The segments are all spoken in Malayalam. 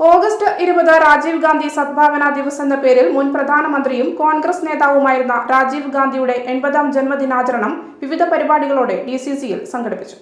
ഓഗസ്റ്റ് ഇരുപത് രാജീവ് ഗാന്ധി സദ്ഭാവന ദിവസ് എന്ന പേരിൽ മുൻ പ്രധാനമന്ത്രിയും കോൺഗ്രസ് നേതാവുമായിരുന്ന രാജീവ് ഗാന്ധിയുടെ എൺപതാം ജന്മദിനാചരണം വിവിധ പരിപാടികളോടെ ഡി സി സിയിൽ സംഘടിപ്പിച്ചു.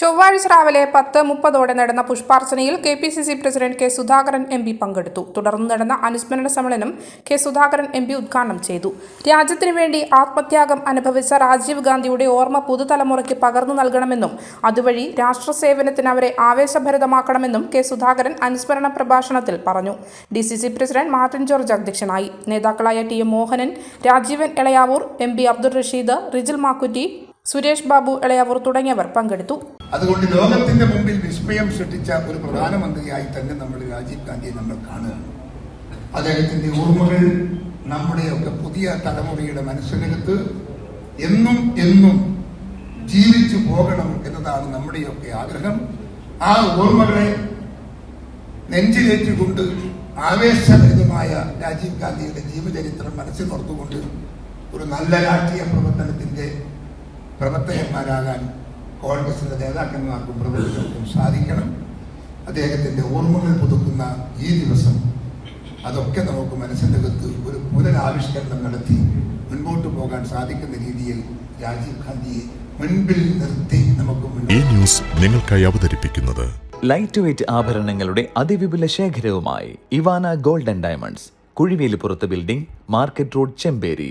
ചൊവ്വാഴ്ച രാവിലെ പത്ത് മുപ്പതോടെ നടന്ന പുഷ്പാർച്ചനയിൽ K P C C president K Sudhakaran M P പങ്കെടുത്തു. തുടർന്ന് നടന്ന അനുസ്മരണ സമ്മേളനം കെ സുധാകരൻ എം പി ഉദ്ഘാടനം ചെയ്തു. രാജ്യത്തിനു വേണ്ടി ആത്മത്യാഗം അനുഭവിച്ച രാജീവ് ഗാന്ധിയുടെ ഓർമ്മ പുതുതലമുറയ്ക്ക് പകർന്നു നൽകണമെന്നും അതുവഴി രാഷ്ട്ര സേവനത്തിന് അവരെ ആവേശഭരിതമാക്കണമെന്നും കെ സുധാകരൻ അനുസ്മരണ പ്രഭാഷണത്തിൽ പറഞ്ഞു. D C C president Martin George അധ്യക്ഷനായി. നേതാക്കളായ T M Mohanan Rajeevan Elayavoor M P Abdul Rasheed Rijil Makkutty Suresh Babu Elayavoor തുടങ്ങിയവർ പങ്കെടുത്തു. അതുകൊണ്ട് ലോകത്തിന്റെ മുമ്പിൽ വിസ്മയം സൃഷ്ടിച്ച ഒരു പ്രധാനമന്ത്രിയായി തന്നെ നമ്മൾ രാജീവ് ഗാന്ധിയെ നമ്മൾ കാണുകയാണ്. അദ്ദേഹത്തിന്റെ ഓർമ്മകൾ നമ്മുടെയൊക്കെ പുതിയ തലമുറയുടെ മനസ്സിനകത്ത് എന്നും എന്നും ജീവിച്ചു പോകണം എന്നതാണ് നമ്മുടെയൊക്കെ ആഗ്രഹം. ആ ഓർമ്മകളെ നെഞ്ചിലേറ്റുകൊണ്ട് ആവേശഭരിതമായ രാജീവ് ഗാന്ധിയുടെ ജീവചരിത്രം മനസ്സിൽ ഓർത്തുകൊണ്ട് ഒരു നല്ല രാഷ്ട്രീയ പ്രവർത്തനത്തിന്റെ പ്രവർത്തകന്മാരാകാൻ കോൺഗ്രസിന്റെ നേതാക്കന്മാർക്കും പ്രമുഖർക്കും സാധിക്കണം. അദ്ദേഹത്തിന്റെ ഓർമ്മകൾ പുതുക്കുന്ന ഈ ദിവസം അതൊക്കെ നമുക്ക് മനസ്സിനകത്ത് ഒരു പുനരാവിഷ്കരണം നടത്തി മുൻപോട്ട് പോകാൻ സാധിക്കുന്ന രീതിയിൽ രാജീവ് ഗാന്ധിയെ മുൻപിൽ നിർത്തി നമുക്ക് ഈ ന്യൂസ് നിങ്ങൾക്കായി അവതരിപ്പിക്കുന്നത് ലൈറ്റ് വെയ്റ്റ് ആഭരണങ്ങളുടെ അതിവിപുല ശേഖരവുമായി Ivana golden diamonds Kuzhivelippurath building market road Chemperi.